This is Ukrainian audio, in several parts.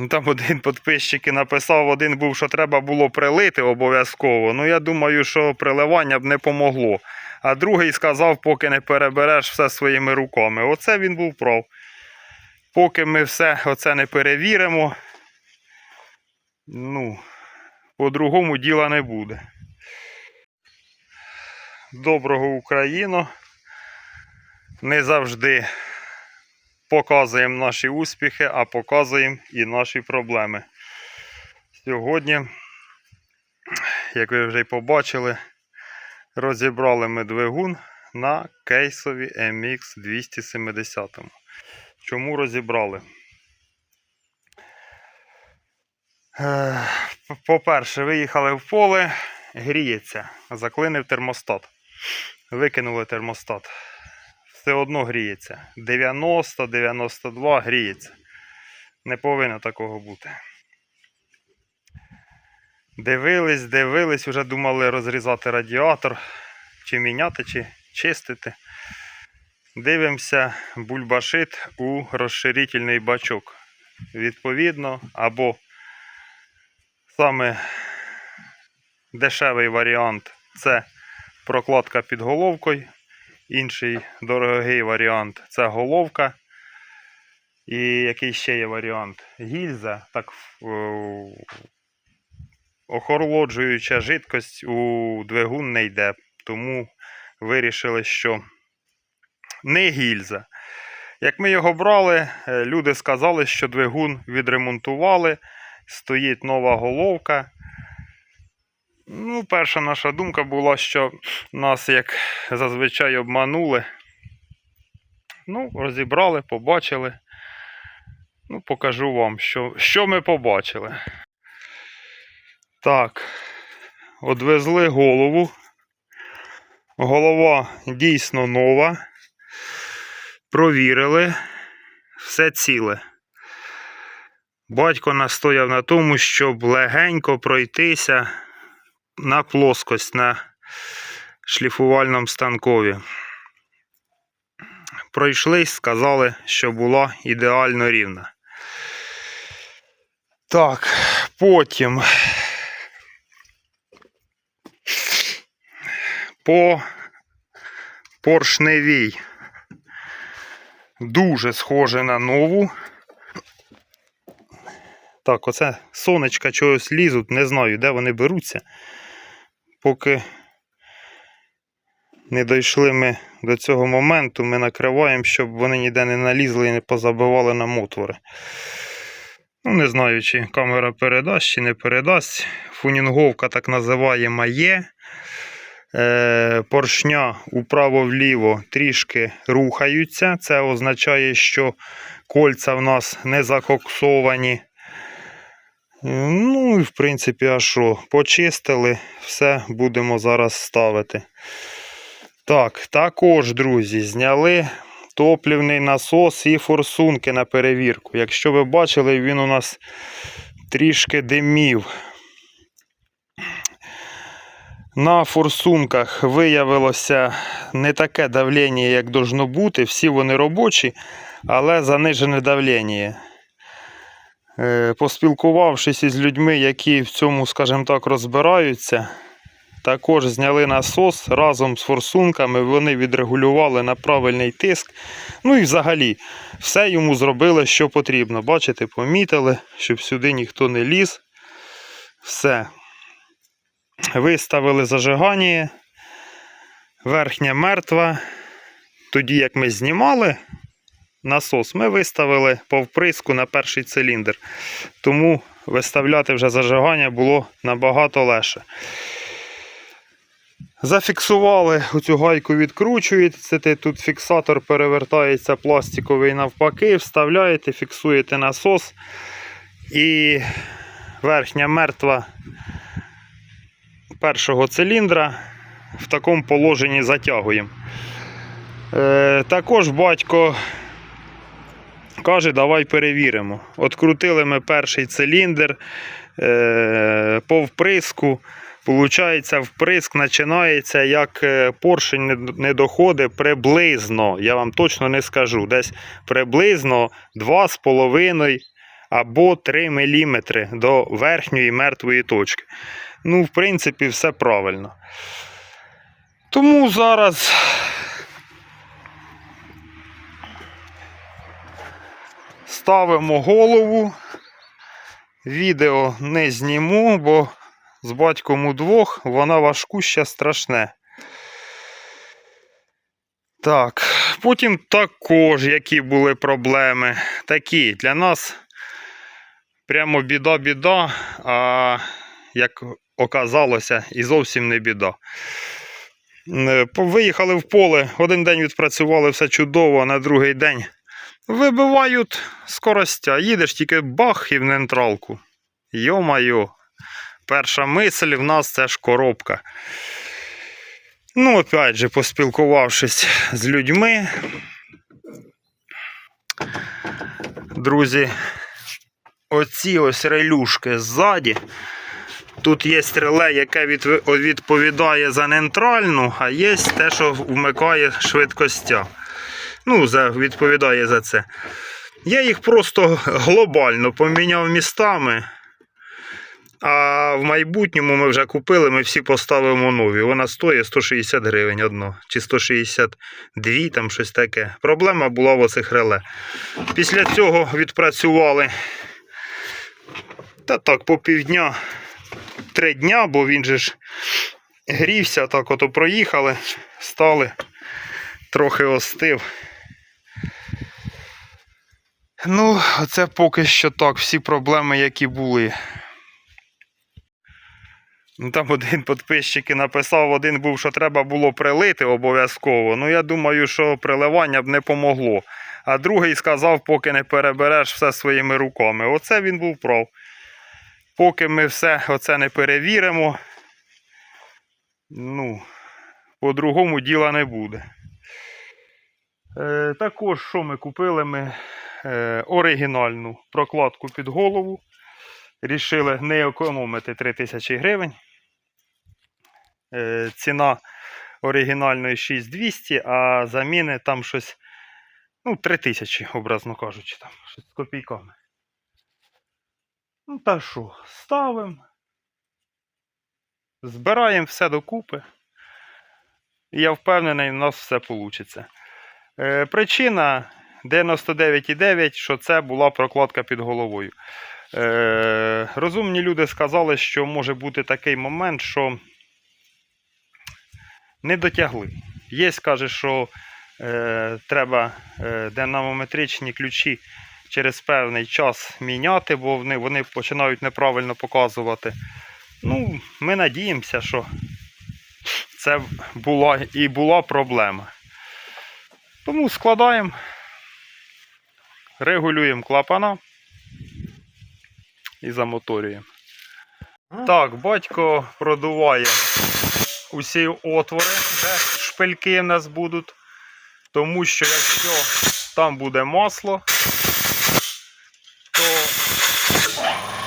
Ну, Там один підписчик і написав, один був, що треба було прилити обов'язково. Ну, я думаю, що приливання б не помогло. А другий сказав, поки не перебереш все своїми руками. Оце він був прав. Поки ми все оце не перевіримо, ну, по-другому діла не буде. Доброго Україно! Не завжди показуємо наші успіхи, а показуємо і наші проблеми. Сьогодні, як ви вже й побачили, розібрали ми двигун на кейсові MX 270. Чому розібрали? Е, По-перше, виїхали в поле, гріється, заклинив термостат. Викинули термостат все одно гріється. 90-92 гріється. Не повинно такого бути. Дивились, дивились, вже думали розрізати радіатор, чи міняти, чи чистити. Дивимося бульбашит у розширительний бачок. Відповідно, або саме дешевий варіант це прокладка під головкою. Інший дорогий варіант це головка. І який ще є варіант? Гільза, так е, охолоджуюча жидкость у двигун не йде. Тому вирішили, що не гільза. Як ми його брали, е, люди сказали, що двигун відремонтували, стоїть нова головка. Ну, перша наша думка була, що нас, як зазвичай, обманули. Ну, розібрали, побачили. Ну, покажу вам, що, що ми побачили. Так, одвезли голову. Голова дійсно нова. Провірили. Все ціле. Батько настояв на тому, щоб легенько пройтися на плоскость на шліфувальному станкові. Пройшлись, сказали, що була ідеально рівна. Так, потім по поршневій дуже схоже на нову. Так, оце сонечка чогось лізуть, не знаю, де вони беруться поки не дійшли ми до цього моменту, ми накриваємо, щоб вони ніде не налізли і не позабивали нам отвори. Ну, не знаю, чи камера передасть, чи не передасть. Фунінговка так називаємо є. Е, поршня вправо-вліво трішки рухаються. Це означає, що кольця в нас не закоксовані. Ну і в принципі, а що? Почистили, все будемо зараз ставити. Так, також, друзі, зняли топлівний насос і форсунки на перевірку. Якщо ви бачили, він у нас трішки димів. На форсунках виявилося не таке давлення, як должно бути. Всі вони робочі, але занижене давлення. Е, Поспілкувавшись із людьми, які в цьому, скажімо так, розбираються, також зняли насос разом з форсунками, вони відрегулювали на правильний тиск. Ну і взагалі, все йому зробили, що потрібно. Бачите, помітили, щоб сюди ніхто не ліз. Все. Виставили зажигання. Верхня мертва. Тоді, як ми знімали, насос ми виставили по вприску на перший циліндр. Тому виставляти вже зажигання було набагато легше. Зафіксували оцю гайку відкручуєте. Тут фіксатор перевертається пластиковий навпаки, вставляєте, фіксуєте насос і верхня мертва першого циліндра в такому положенні затягуємо. Е, також батько Каже, давай перевіримо. Открутили ми перший циліндр е, по вприску. Получається, вприск починається, як е, поршень не, не доходить приблизно, я вам точно не скажу, десь приблизно 2,5 або 3 мм до верхньої мертвої точки. Ну, в принципі, все правильно. Тому зараз ставимо голову. Відео не зніму, бо з батьком удвох вона важкуща страшне. Так, потім також які були проблеми. Такі для нас прямо біда-біда, а як оказалося, і зовсім не біда. Е, Виїхали в поле, один день відпрацювали все чудово, а на другий день вибивають скоростя. Їдеш тільки бах і в нейтралку. Йо-майо. Перша мисль в нас це ж коробка. Ну, опять же, поспілкувавшись з людьми. Друзі, оці ось релюшки ззаді. Тут є реле, яке відповідає за нейтральну, а є те, що вмикає швидкостя. Ну, за, відповідає за це. Я їх просто глобально поміняв містами. А в майбутньому ми вже купили, ми всі поставимо нові. Вона стоїть 160 гривень одно, чи 162, там щось таке. Проблема була в оцих реле. Після цього відпрацювали та так по півдня, три дня, бо він же ж грівся, так ото проїхали, стали, трохи остив. Ну, це поки що так, всі проблеми, які були. Ну, Там один підписчик і написав, один був, що треба було прилити обов'язково. Ну, я думаю, що приливання б не помогло. А другий сказав, поки не перебереш все своїми руками. Оце він був прав. Поки ми все оце не перевіримо, ну, по-другому діла не буде. Е, також, що ми купили? Ми оригінальну прокладку під голову. Рішили не економити 3000 гривень. Е, ціна оригінальної 6200, а заміни там щось ну, 3000, образно кажучи, там, щось з копійками. Ну та що, ставимо. Збираємо все докупи. Я впевнений, у нас все вийде. Е, причина 99,9, що це була прокладка під головою. Е, розумні люди сказали, що може бути такий момент, що не дотягли. Є, каже, що е, треба е, динамометричні ключі через певний час міняти, бо вони, вони починають неправильно показувати. Ну, ми надіємося, що це була і була проблема. Тому складаємо, регулюємо клапана і замоторюємо. Так, батько продуває усі отвори, де шпильки в нас будуть. Тому що якщо там буде масло, то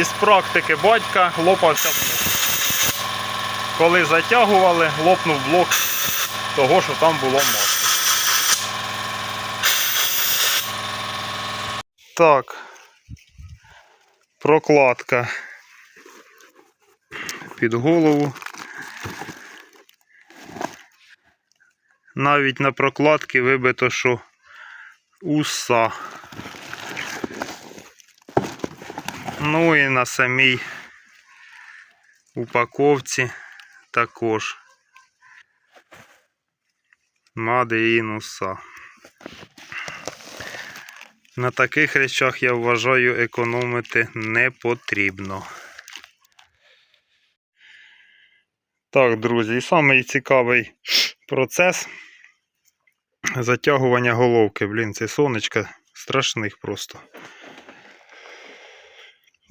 із практики батька лопався блок. Коли затягували, лопнув блок того, що там було масло. Так. Прокладка під голову. Навіть на прокладці вибито, що уса. Ну і на самій упаковці також. Мade уса. На таких речах я вважаю економити не потрібно. Так, друзі, і самий цікавий процес затягування головки. Блін, це сонечка страшних просто.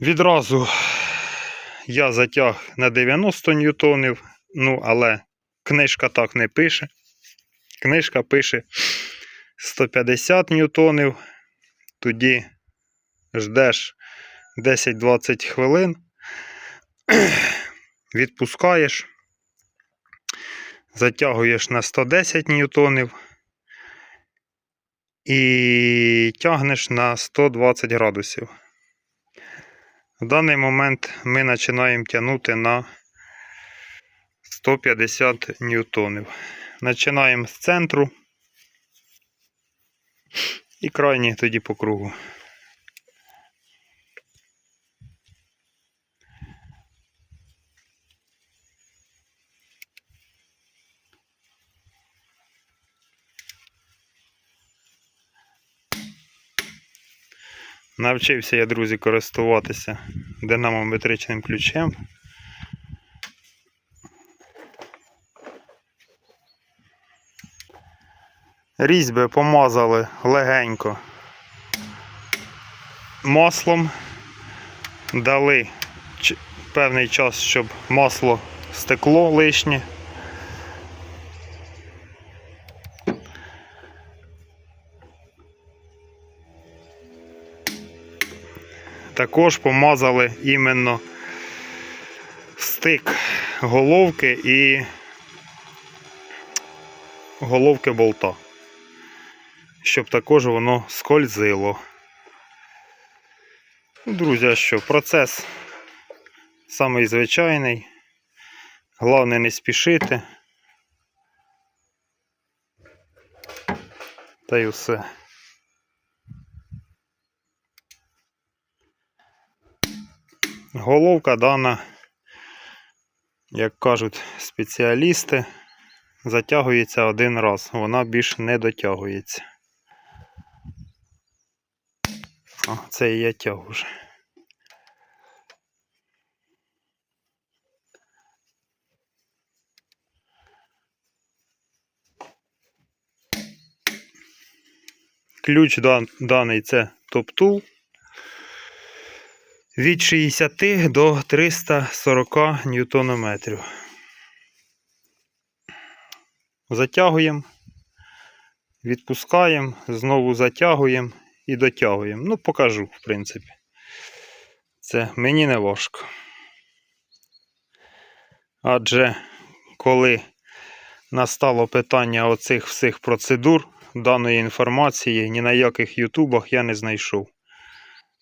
Відразу я затяг на 90 ньютонів, ну, але книжка так не пише. Книжка пише 150 ньютонів. Тоді ждеш 10-20 хвилин, відпускаєш, затягуєш на 110 ньютонів і тягнеш на 120 градусів. В даний момент ми починаємо тягнути на 150 ньютонів. Починаємо з центру і крайні тоді по кругу. Навчився я, друзі, користуватися динамометричним ключем. Різьби помазали легенько маслом, дали певний час, щоб масло стекло лишнє. Також помазали іменно стик головки і головки болта щоб також воно скользило. Друзі, що, процес самий звичайний. Головне не спішити. Та й усе. Головка дана, як кажуть спеціалісти, затягується один раз, вона більш не дотягується. О, це і я тяг уже. Ключ дан- даний це топ-тул. Від 60 до 340 ньютонометрів. Затягуємо, відпускаємо, знову затягуємо і дотягуємо. Ну, покажу, в принципі. Це мені не важко. Адже коли настало питання оцих всіх процедур, даної інформації, ні на яких ютубах я не знайшов.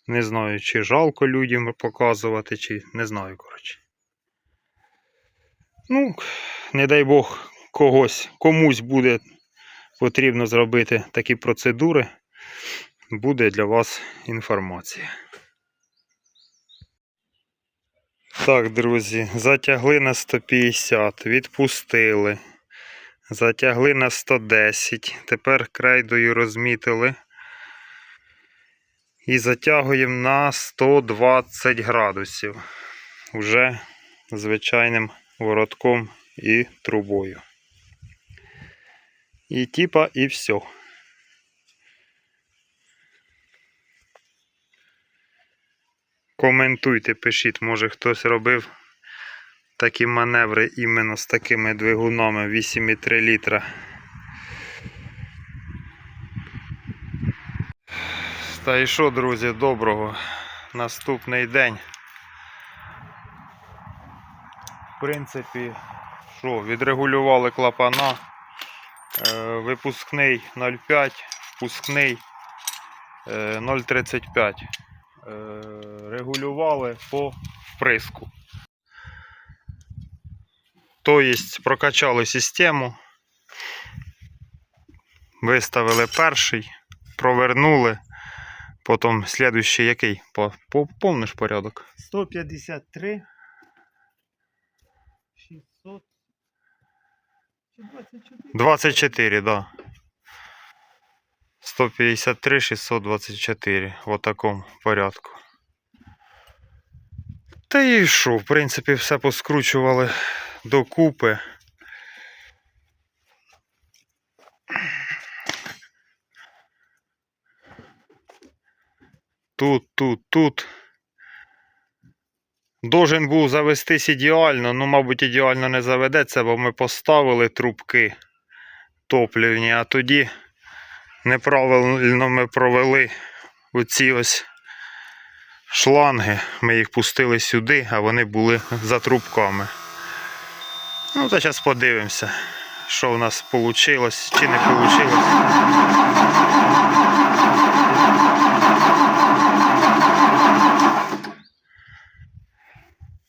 Не знаю, чи жалко людям показувати, чи не знаю, коротше. Ну, не дай Бог, когось, комусь буде потрібно зробити такі процедури буде для вас інформація. Так, друзі, затягли на 150, відпустили. Затягли на 110. Тепер крейдою розмітили. І затягуємо на 120 градусів. Уже звичайним воротком і трубою. І типа, і все. Коментуйте, пишіть, може хтось робив такі маневри іменно з такими двигунами 8,3 літра. Та і що, друзі, доброго. Наступний день. В принципі, що, відрегулювали клапана. Е, випускний 0,5, впускний е, 0,35 е, регулювали по вприску. Тобто прокачали систему, виставили перший, провернули, потім слідуючий який? По, по, помниш порядок? 153 600 24? 24, да. 153, 624 в такому порядку. Та і що, в принципі, все поскручували докупи. Тут, тут, тут. Должен був завестись ідеально, ну, мабуть, ідеально не заведеться, бо ми поставили трубки топлівні, а тоді неправильно ми провели оці ось шланги. Ми їх пустили сюди, а вони були за трубками. Ну, та зараз подивимося, що в нас вийшло чи не вийшло.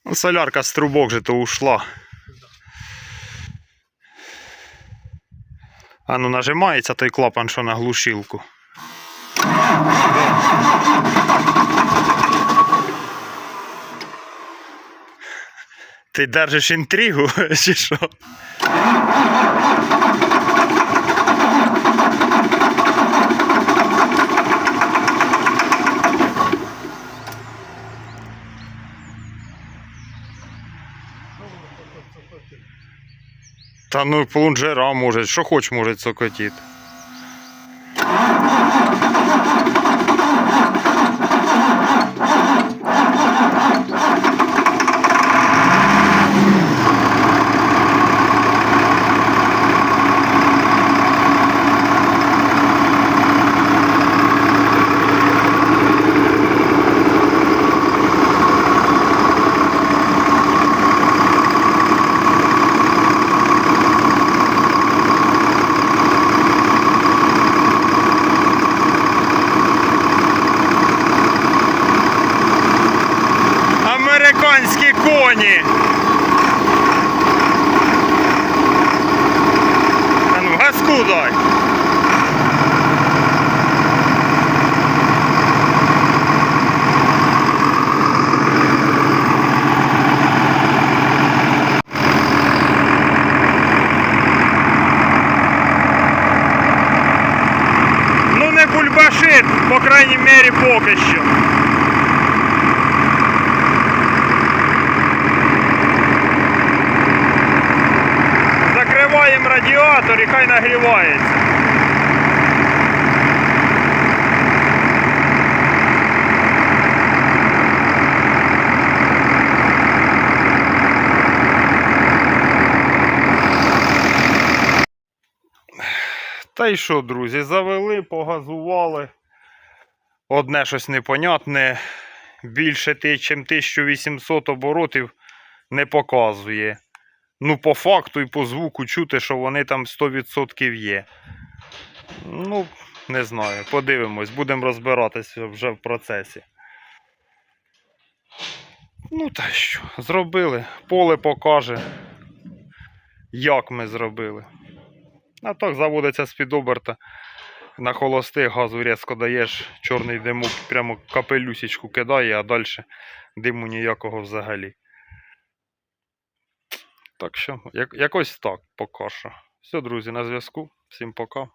Ну, солярка з трубок же то ушла. А ну нажимається той клапан, що на глушилку. Ти держиш інтригу, чи що? Та ну плунжера може, що хоч може цокотіти. Американські коні. А ну, газку дай. Ну не бульбашит, по крайній мірі поки що. Радіатор і хай нагрівається. Та й що, друзі, завели, погазували. Одне щось непонятне. Більше ти, чим 1800 оборотів не показує. Ну, по факту і по звуку чути, що вони там 100% є. Ну, не знаю, подивимось, будемо розбиратися вже в процесі. Ну, та що, зробили. Поле покаже, як ми зробили. А так заводиться з-під оберта. На холостих газу різко даєш, чорний димок прямо капелюсічку кидає, а далі диму ніякого взагалі. Так що, як, якось так поки що. Все, друзі, на зв'язку. Всім пока.